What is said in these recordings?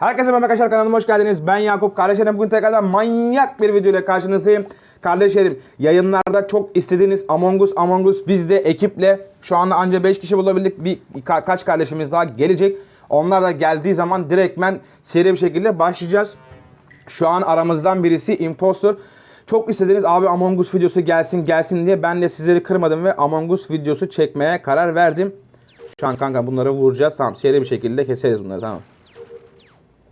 Herkese merhaba arkadaşlar kanalıma hoş geldiniz. Ben Yakup. Kardeşlerim bugün tekrardan manyak bir video ile karşınızdayım. Kardeşlerim yayınlarda çok istediğiniz Among Us Among Us biz de ekiple şu anda anca 5 kişi bulabildik. Bir ka- kaç kardeşimiz daha gelecek. Onlar da geldiği zaman direktmen seri bir şekilde başlayacağız. Şu an aramızdan birisi impostor. Çok istediğiniz abi Among Us videosu gelsin gelsin diye ben de sizleri kırmadım ve Among Us videosu çekmeye karar verdim. Şu an kanka bunları vuracağız. Tamam seri bir şekilde keseriz bunları tamam.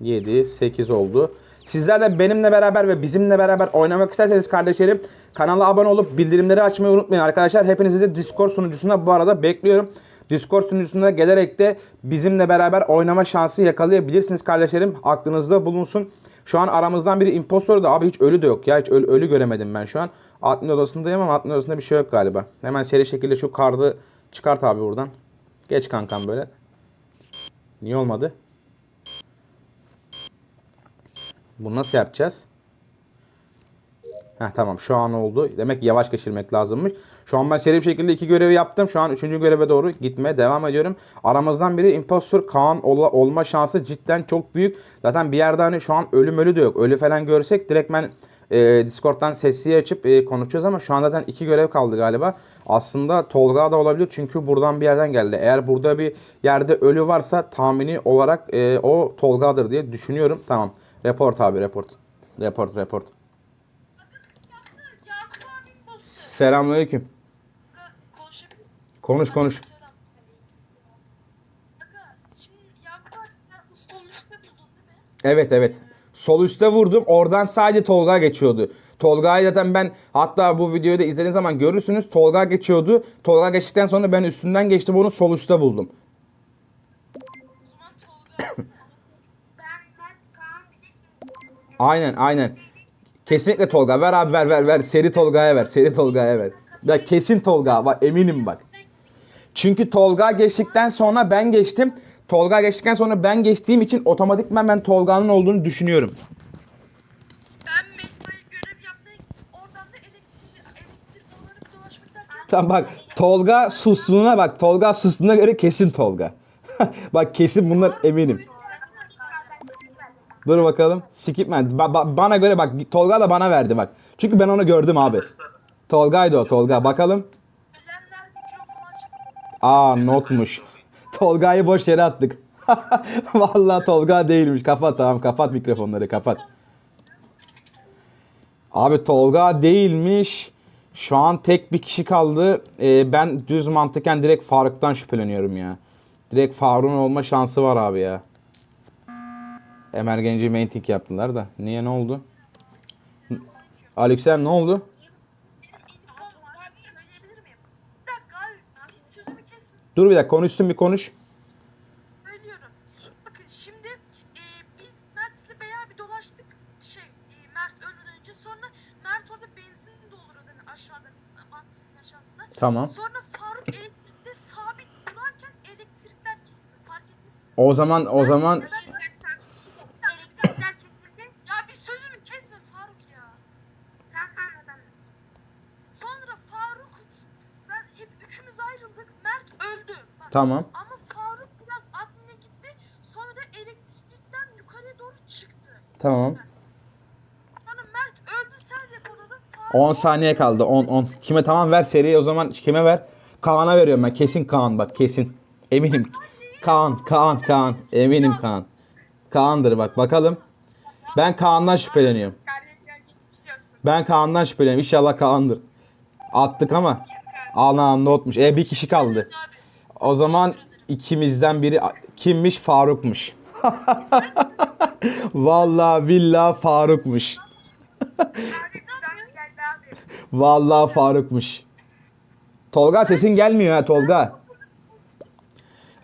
7, 8 oldu. Sizler de benimle beraber ve bizimle beraber oynamak isterseniz kardeşlerim kanala abone olup bildirimleri açmayı unutmayın arkadaşlar. Hepinizi de Discord sunucusuna bu arada bekliyorum. Discord sunucusuna gelerek de bizimle beraber oynama şansı yakalayabilirsiniz kardeşlerim. Aklınızda bulunsun. Şu an aramızdan biri impostor da abi hiç ölü de yok ya. Hiç ölü, ölü göremedim ben şu an. Admin odasındayım ama admin odasında bir şey yok galiba. Hemen seri şekilde şu kardı çıkart abi buradan. Geç kankam böyle. Niye olmadı? Bunu nasıl yapacağız? Heh tamam şu an oldu. Demek yavaş geçirmek lazımmış. Şu an ben seri bir şekilde iki görevi yaptım. Şu an üçüncü göreve doğru gitmeye devam ediyorum. Aramızdan biri impostor Kaan ol- olma şansı cidden çok büyük. Zaten bir yerde hani şu an ölüm ölü de yok. Ölü falan görsek direkt ben e, Discord'dan sesliye açıp e, konuşacağız ama şu an zaten iki görev kaldı galiba. Aslında Tolga da olabilir çünkü buradan bir yerden geldi. Eğer burada bir yerde ölü varsa tahmini olarak e, o Tolga'dır diye düşünüyorum. Tamam. Report abi report. Report report. Selamünaleyküm. Konuş konuş. Evet evet. Sol üste vurdum. Oradan sadece Tolga geçiyordu. Tolga'yı zaten ben hatta bu videoyu da izlediğiniz zaman görürsünüz. Tolga geçiyordu. Tolga geçtikten sonra ben üstünden geçtim onu sol üste buldum. Aynen aynen. Kesinlikle Tolga. Ver abi ver ver ver. Seri Tolga'ya ver. Seri Tolga'ya ver. Ya kesin Tolga. Bak eminim bak. Çünkü Tolga geçtikten sonra ben geçtim. Tolga geçtikten sonra ben geçtiğim için otomatikman ben Tolga'nın olduğunu düşünüyorum. Tamam bak Tolga sustuğuna bak. Tolga sustuğuna göre kesin Tolga. bak kesin bunlar eminim. Dur bakalım. Skip man. Ba- ba- bana göre bak Tolga da bana verdi bak. Çünkü ben onu gördüm abi. Tolga'ydı o Tolga. Bakalım. Aa notmuş. Tolga'yı boş yere attık. Vallahi Tolga değilmiş. Kapat tamam kapat mikrofonları kapat. Abi Tolga değilmiş. Şu an tek bir kişi kaldı. Ee, ben düz mantıken direkt Faruk'tan şüpheleniyorum ya. Direkt Faruk'un olma şansı var abi ya. Emergency mainting yaptılar da. Niye ne oldu? Alexem ne oldu? Dur bir dakika konuşsun bir konuş. Söylüyorum. Bakın şimdi e, biz Mert'le bayağı bir dolaştık. Şey, e, Mert ölmeden önce. Sonra Mert orada benzin dolduruyordu hani aşağıda. Bankın aşağısında. Tamam. Sonra Faruk elektrikte sabit durarken elektrikler kesildi. Fark etmişsiniz. O zaman o zaman Elektrikler kesildi. Ya bir sözümü kesme Faruk ya. Tamam anladım. Sonra Faruk ben hep üçümüz ayrıldık. Mert öldü. Bak, tamam. ama Faruk biraz admine gitti. Sonra elektrikten yukarıya doğru çıktı. Tamam. Sonra Mert öldü sen reporladın. Faruk 10 saniye kaldı. 10 10. Kime tamam ver seriyi o zaman kime ver? Kaan'a veriyorum ben. Kesin Kaan bak kesin. Eminim. Kaan, Kaan, Kaan. Eminim Kaan. Kaan'dır bak bakalım. Ben Kaan'dan şüpheleniyorum. Ben Kaan'dan şüpheleniyorum. İnşallah Kaan'dır. Attık ama. Ana notmuş. E bir kişi kaldı. O zaman ikimizden biri kimmiş? Faruk'muş. Vallahi billahi Faruk'muş. Vallahi Faruk'muş. Tolga sesin gelmiyor ha Tolga.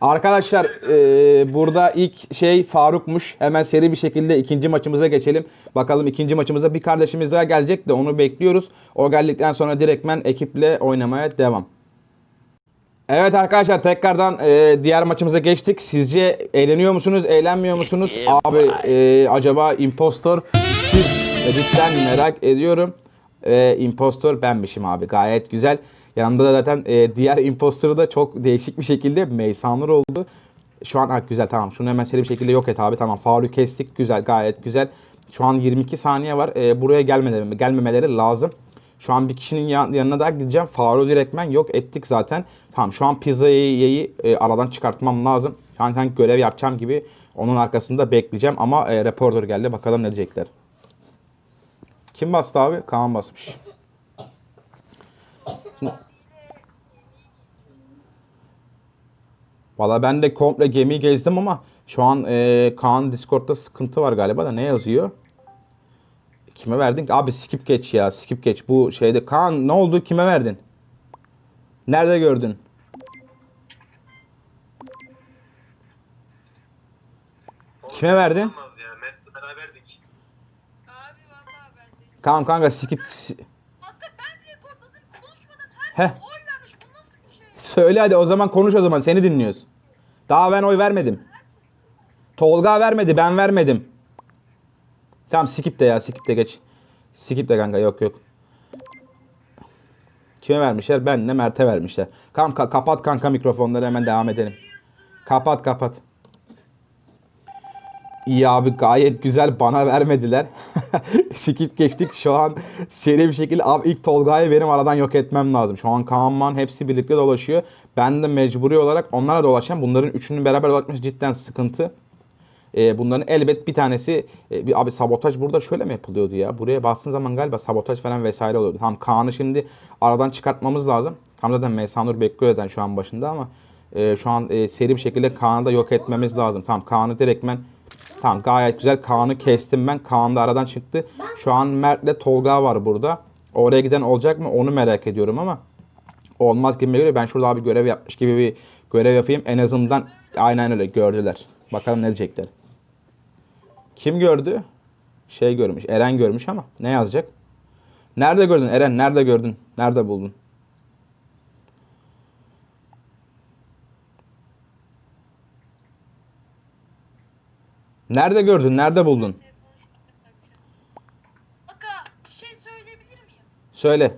Arkadaşlar eee, burada ilk şey Faruk'muş. Hemen seri bir şekilde ikinci maçımıza geçelim. Bakalım ikinci maçımızda bir kardeşimiz daha gelecek de onu bekliyoruz. O geldikten sonra direktmen ekiple oynamaya devam. Evet arkadaşlar tekrardan eee, diğer maçımıza geçtik. Sizce eğleniyor musunuz, eğlenmiyor musunuz? Abi eee, acaba impostor kim? Cidden merak ediyorum. Eee impostor benmişim abi gayet güzel. Yanında da zaten eee, diğer impostoru da çok değişik bir şekilde Meysanur oldu. Şu an ha, güzel tamam. Şunu hemen seri bir şekilde yok et abi. Tamam faulü kestik. Güzel gayet güzel. Şu an 22 saniye var. Ee, buraya gelmemeleri, gelmemeleri lazım. Şu an bir kişinin yan- yanına daha gideceğim. Faulü direktmen yok ettik zaten. Tamam şu an pizzayı e, aradan çıkartmam lazım. Şu an sanki görev yapacağım gibi onun arkasında bekleyeceğim. Ama e, reporter geldi. Bakalım ne diyecekler. Kim bastı abi? Kaan basmış. Valla ben de komple gemiyi gezdim ama şu an e, Kaan Discord'da sıkıntı var galiba da ne yazıyor? Kime verdin? Abi skip geç ya skip geç. Bu şeyde Kaan ne oldu kime verdin? Nerede gördün? Kime verdin? Olmaz ya. Mert'le beraberdik. Abi valla ben de. Kaan kanka skip Hatta ben reportladım konuşmadan herkes Heh. oy vermiş. Bu nasıl bir şey? Söyle hadi o zaman konuş o zaman seni dinliyoruz. Daha ben oy vermedim. Tolga vermedi ben vermedim. Tamam skip de ya skip de geç. Skip de kanka yok yok. Kime vermişler? Ben de Mert'e vermişler. Kanka kapat kanka mikrofonları hemen devam edelim. Kapat kapat. İyi abi gayet güzel bana vermediler. Skip geçtik. Şu an seri bir şekilde abi ilk Tolga'yı benim aradan yok etmem lazım. Şu an Kaan Man hepsi birlikte dolaşıyor. Ben de mecburi olarak onlarla dolaşacağım. Bunların üçünün beraber dolaşması cidden sıkıntı. Ee, bunların elbet bir tanesi e, bir abi sabotaj burada şöyle mi yapılıyordu ya? Buraya bastığın zaman galiba sabotaj falan vesaire oluyordu. Tamam Kaan'ı şimdi aradan çıkartmamız lazım. Tam zaten Mesanur zaten şu an başında ama e, şu an e, seri bir şekilde Kaan'ı da yok etmemiz lazım. Tamam Kaan'ı direktmen Tamam gayet güzel. Kaan'ı kestim ben. Kaan da aradan çıktı. Şu an Mert'le Tolga var burada. Oraya giden olacak mı onu merak ediyorum ama olmaz gibi geliyor. Ben şurada abi görev yapmış gibi bir görev yapayım. En azından aynen öyle gördüler. Bakalım ne diyecekler. Kim gördü? Şey görmüş. Eren görmüş ama ne yazacak? Nerede gördün Eren? Nerede gördün? Nerede buldun? Nerede gördün? Nerede buldun? Aga bir şey söyleyebilir miyim? Söyle.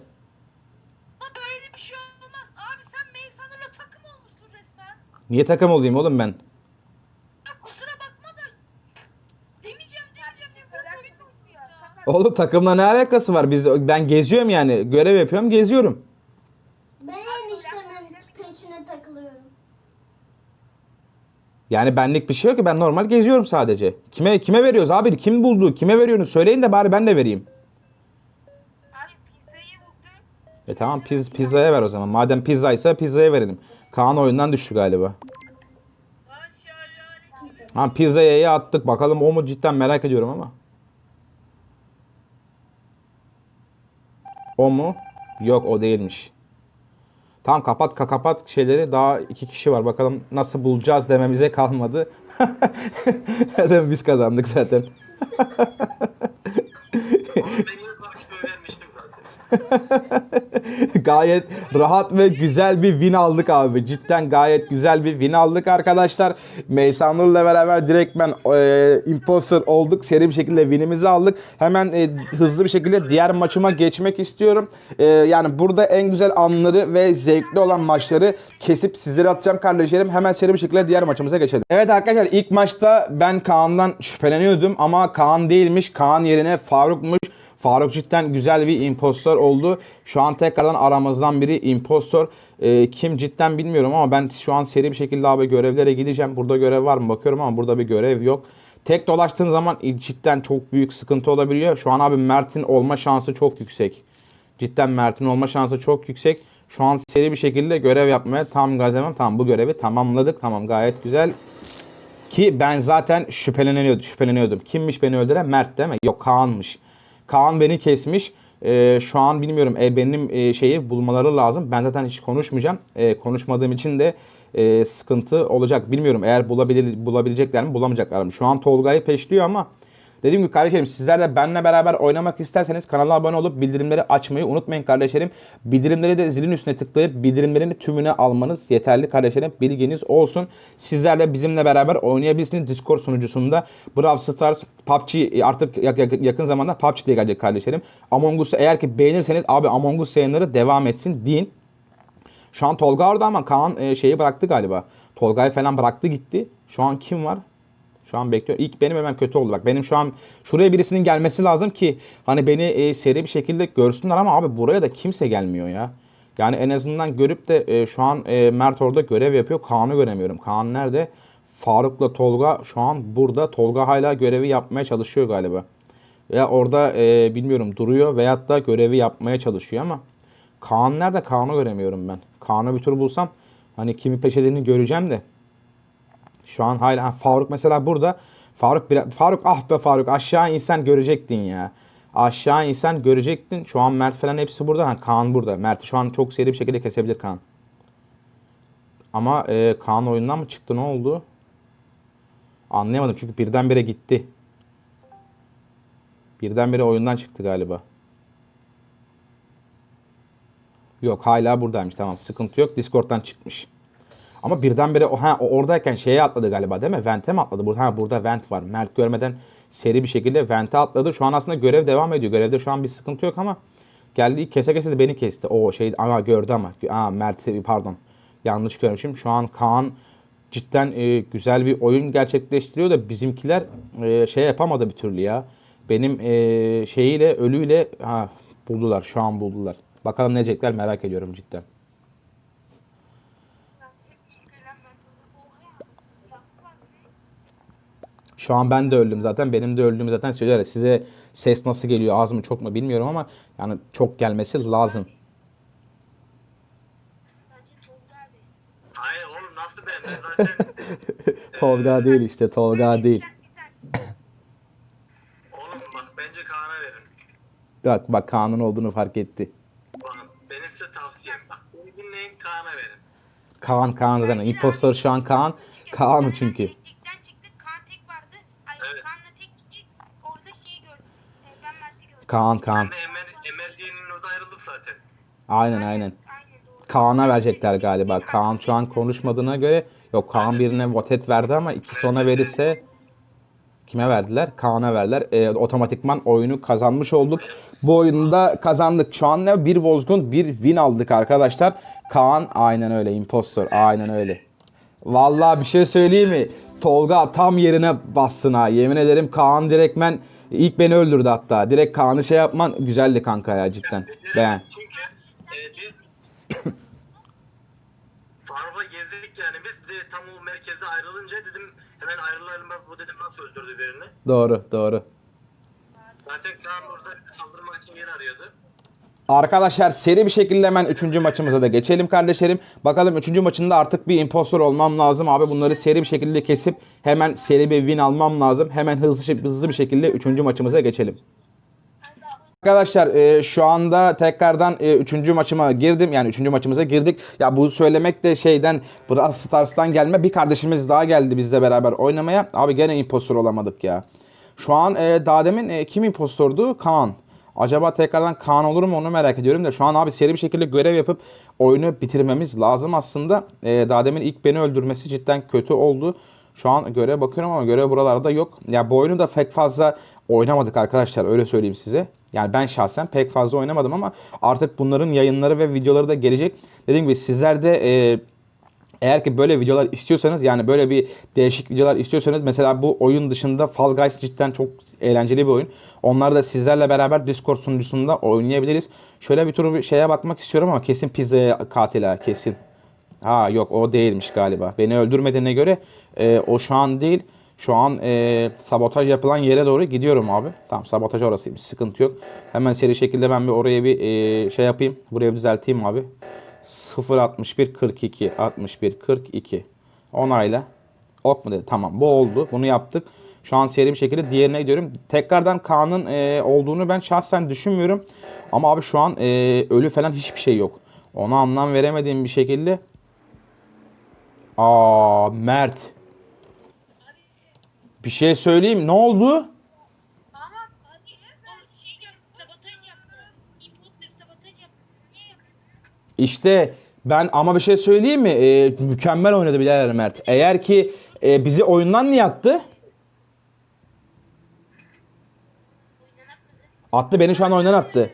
Ama böyle bir şey olmaz. Abi sen Meysanur'la takım olmuşsun resmen. Niye takım olayım oğlum ben? Oğlum takımla ne alakası var? Biz ben geziyorum yani. Görev yapıyorum, geziyorum. Ben eniştemin peşine takılıyorum. Yani benlik bir şey yok ki ben normal geziyorum sadece. Kime kime veriyoruz abi? Kim buldu? Kime veriyorsunuz? Söyleyin de bari ben de vereyim. Abi pizzayı buldum. E tamam piz, pizzaya ver o zaman. Madem pizzaysa pizzaya verelim. Kaan oyundan düştü galiba. Ha pizzaya iyi attık. Bakalım o mu cidden merak ediyorum ama. O mu? Yok o değilmiş. Tamam kapat ka- kapat şeyleri. Daha iki kişi var. Bakalım nasıl bulacağız dememize kalmadı. Biz kazandık zaten. Ama ben yine karşılığı vermiştim zaten. gayet rahat ve güzel bir win aldık abi. Cidden gayet güzel bir win aldık arkadaşlar. Meysanur'la beraber direktmen e, imposter olduk. Seri bir şekilde winimizi aldık. Hemen e, hızlı bir şekilde diğer maçıma geçmek istiyorum. E, yani burada en güzel anları ve zevkli olan maçları kesip sizlere atacağım kardeşlerim. Hemen seri bir şekilde diğer maçımıza geçelim. Evet arkadaşlar ilk maçta ben Kaan'dan şüpheleniyordum ama Kaan değilmiş. Kaan yerine Faruk'muş. Faruk cidden güzel bir impostor oldu. Şu an tekrardan aramızdan biri impostor. Ee, kim cidden bilmiyorum ama ben şu an seri bir şekilde abi görevlere gideceğim. Burada görev var mı bakıyorum ama burada bir görev yok. Tek dolaştığın zaman cidden çok büyük sıkıntı olabiliyor. Şu an abi Mert'in olma şansı çok yüksek. Cidden Mert'in olma şansı çok yüksek. Şu an seri bir şekilde görev yapmaya tam gaz demem. Tamam bu görevi tamamladık. Tamam gayet güzel. Ki ben zaten şüpheleniyordum. şüpheleniyordum. Kimmiş beni öldüren? Mert değil mi? Yok Kaan'mış. Kaan beni kesmiş. Ee, şu an bilmiyorum. E, benim e, şeyi bulmaları lazım. Ben zaten hiç konuşmayacağım. E, konuşmadığım için de e, sıkıntı olacak. Bilmiyorum eğer bulabilir, bulabilecekler mi bulamayacaklar mı? Şu an Tolga'yı peşliyor ama Dediğim gibi kardeşlerim sizler de benimle beraber oynamak isterseniz kanala abone olup bildirimleri açmayı unutmayın kardeşlerim. Bildirimleri de zilin üstüne tıklayıp bildirimlerin tümüne almanız yeterli kardeşlerim. Bilginiz olsun. Sizler de bizimle beraber oynayabilirsiniz Discord sunucusunda. Brawl Stars, PUBG artık yak- yak- yakın zamanda PUBG diye gelecek kardeşlerim. Among Us'u eğer ki beğenirseniz abi Among Us yayınları devam etsin deyin. Şu an Tolga orada ama Kaan e, şeyi bıraktı galiba. Tolgay falan bıraktı gitti. Şu an kim var? Şu an bekliyor. İlk benim hemen kötü oldu. Bak benim şu an şuraya birisinin gelmesi lazım ki hani beni e, seri bir şekilde görsünler ama abi buraya da kimse gelmiyor ya. Yani en azından görüp de e, şu an e, Mert orada görev yapıyor. Kaan'ı göremiyorum. Kaan nerede? Faruk'la Tolga şu an burada. Tolga hala görevi yapmaya çalışıyor galiba. Ya orada e, bilmiyorum duruyor veyahut da görevi yapmaya çalışıyor ama Kaan nerede? Kaan'ı göremiyorum ben. Kaan'ı bir tur bulsam hani kimi peşlediğini göreceğim de. Şu an hala ha, Faruk mesela burada. Faruk Faruk ah be Faruk aşağı insen görecektin ya. Aşağı insen görecektin. Şu an Mert falan hepsi burada. Ha, Kaan burada. Mert'i şu an çok seri bir şekilde kesebilir Kaan. Ama e, Kaan oyundan mı çıktı ne oldu? Anlayamadım çünkü birdenbire gitti. Birdenbire oyundan çıktı galiba. Yok hala buradaymış tamam sıkıntı yok Discord'dan çıkmış. Ama birdenbire o, ha, oradayken şeye atladı galiba değil mi? Vent'e mi atladı? Burada, ha, burada Vent var. Mert görmeden seri bir şekilde Vent'e atladı. Şu an aslında görev devam ediyor. Görevde şu an bir sıkıntı yok ama geldi kese kese de beni kesti. O şey ama gördü ama. Aa, Mert pardon. Yanlış görmüşüm. Şu an Kaan cidden e, güzel bir oyun gerçekleştiriyor da bizimkiler e, şey yapamadı bir türlü ya. Benim e, şeyiyle ölüyle ha, buldular. Şu an buldular. Bakalım ne diyecekler merak ediyorum cidden. Hep ilk ölen Mert oldu. Oha. Yaptılar mı? Şu an ben de öldüm zaten. Benim de öldüğümü zaten söyler. Size ses nasıl geliyor az mı çok mu bilmiyorum ama yani çok gelmesi lazım. Bence Tolga abi. Hayır oğlum nasıl ben? Ben zaten... Tolga değil işte Tolga değil. Oğlum bak bence Kaan'a verin. Bak bak Kaan'ın olduğunu fark etti. Bak benim size tavsiyem. Bak beni dinleyin Kaan'a verin. Kaan Kaan zaten. İmpostor şu an Kaan. Kaan çünkü. Teknikten çıktık. Kaan tek vardı. Ay Evet. Kaan'la tek gittik. Orada şeyi gördüm. Ee, ben Mert'i gördüm. Kaan Kaan. Ben de Emel diyenin orada ayrıldık zaten. Aynen aynen. Kaan'a verecekler galiba. Kaan şu an konuşmadığına göre yok Kaan birine votet verdi ama ikisi ona verirse kime verdiler? Kaan'a verdiler. E, otomatikman oyunu kazanmış olduk. Bu oyunda kazandık. Şu an ne? Bir bozgun, bir win aldık arkadaşlar. Kaan aynen öyle. Impostor. Aynen öyle. Vallahi bir şey söyleyeyim mi? Tolga tam yerine bassın ha. Yemin ederim Kaan direktmen ilk beni öldürdü hatta. Direkt Kaan'ı şey yapman güzeldi kanka ya cidden. Beğen. Çünkü e, biz Faruk'a gezdik yani biz de tam o merkezde ayrılınca dedim hemen ayrılır ayrılmaz bu dedim nasıl öldürdü birini. Doğru, doğru. Zaten Kaan orada saldırmak için yer arıyordu. Arkadaşlar seri bir şekilde hemen 3. maçımıza da geçelim kardeşlerim. Bakalım 3. maçında artık bir impostor olmam lazım. Abi bunları seri bir şekilde kesip hemen seri bir win almam lazım. Hemen hızlı hızlı bir şekilde 3. maçımıza geçelim. Arkadaşlar e, şu anda tekrardan 3. maçıma girdim. Yani 3. maçımıza girdik. Ya bu söylemek de şeyden Brawl Stars'tan gelme. Bir kardeşimiz daha geldi bizle beraber oynamaya. Abi gene impostor olamadık ya. Şu an e, daha demin e, kim impostordu? Kaan. Acaba tekrardan Kaan olur mu onu merak ediyorum da şu an abi seri bir şekilde görev yapıp oyunu bitirmemiz lazım aslında. E, daha demin ilk beni öldürmesi cidden kötü oldu. Şu an görev bakıyorum ama görev buralarda yok. Ya bu oyunu da pek fazla oynamadık arkadaşlar öyle söyleyeyim size. Yani ben şahsen pek fazla oynamadım ama artık bunların yayınları ve videoları da gelecek. Dediğim gibi sizler de e, eğer ki böyle videolar istiyorsanız yani böyle bir değişik videolar istiyorsanız mesela bu oyun dışında Fall Guys cidden çok eğlenceli bir oyun. Onları da sizlerle beraber Discord sunucusunda oynayabiliriz. Şöyle bir tur bir şeye bakmak istiyorum ama kesin pizza katil kesin. Ha yok o değilmiş galiba. Beni öldürmediğine göre e, o şu an değil. Şu an e, sabotaj yapılan yere doğru gidiyorum abi. Tamam sabotaj orasıymış sıkıntı yok. Hemen seri şekilde ben bir oraya bir e, şey yapayım. Buraya bir düzelteyim abi. 0 61 42 61 42 onayla. Ok mu dedi? Tamam bu oldu. Bunu yaptık. Şu an bir şekilde diğerine gidiyorum. Tekrardan Kaan'ın e, olduğunu ben şahsen düşünmüyorum. Ama abi şu an e, ölü falan hiçbir şey yok. Ona anlam veremediğim bir şekilde. Aa Mert. Bir şey söyleyeyim. Ne oldu? İşte ben ama bir şey söyleyeyim mi? E, mükemmel oynadı birader Mert. Eğer ki e, bizi oyundan niye attı? Oyundan atmadı. Attı beni şu an oyundan attı.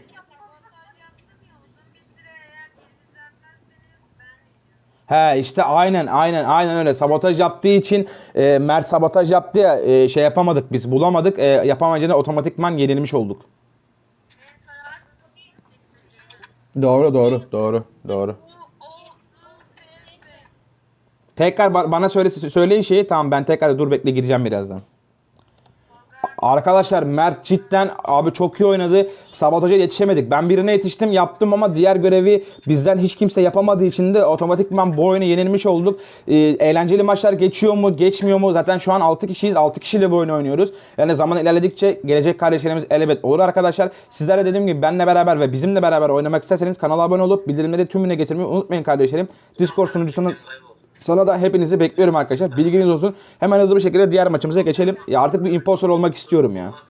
He işte aynen aynen aynen öyle sabotaj yaptığı için e, Mert sabotaj yaptı ya e, şey yapamadık biz bulamadık e, yapamayınca otomatikman yenilmiş olduk. Doğru doğru doğru doğru. Tekrar ba- bana söyle söyleyin şeyi tamam ben tekrar dur bekle gireceğim birazdan. Arkadaşlar Mert cidden abi çok iyi oynadı. Sabotaja yetişemedik. Ben birine yetiştim yaptım ama diğer görevi bizden hiç kimse yapamadığı için de otomatikman bu oyunu yenilmiş olduk. Ee, eğlenceli maçlar geçiyor mu geçmiyor mu? Zaten şu an 6 kişiyiz. 6 kişiyle bu oyunu oynuyoruz. Yani zaman ilerledikçe gelecek kardeşlerimiz elbet olur arkadaşlar. Sizlere dediğim gibi benle beraber ve bizimle beraber oynamak isterseniz kanala abone olup bildirimleri tümüne getirmeyi unutmayın kardeşlerim. Discord sunucusunun Sana da hepinizi bekliyorum arkadaşlar. Bilginiz olsun. Hemen hızlı bir şekilde diğer maçımıza geçelim. Ya artık bir impostor olmak istiyorum ya.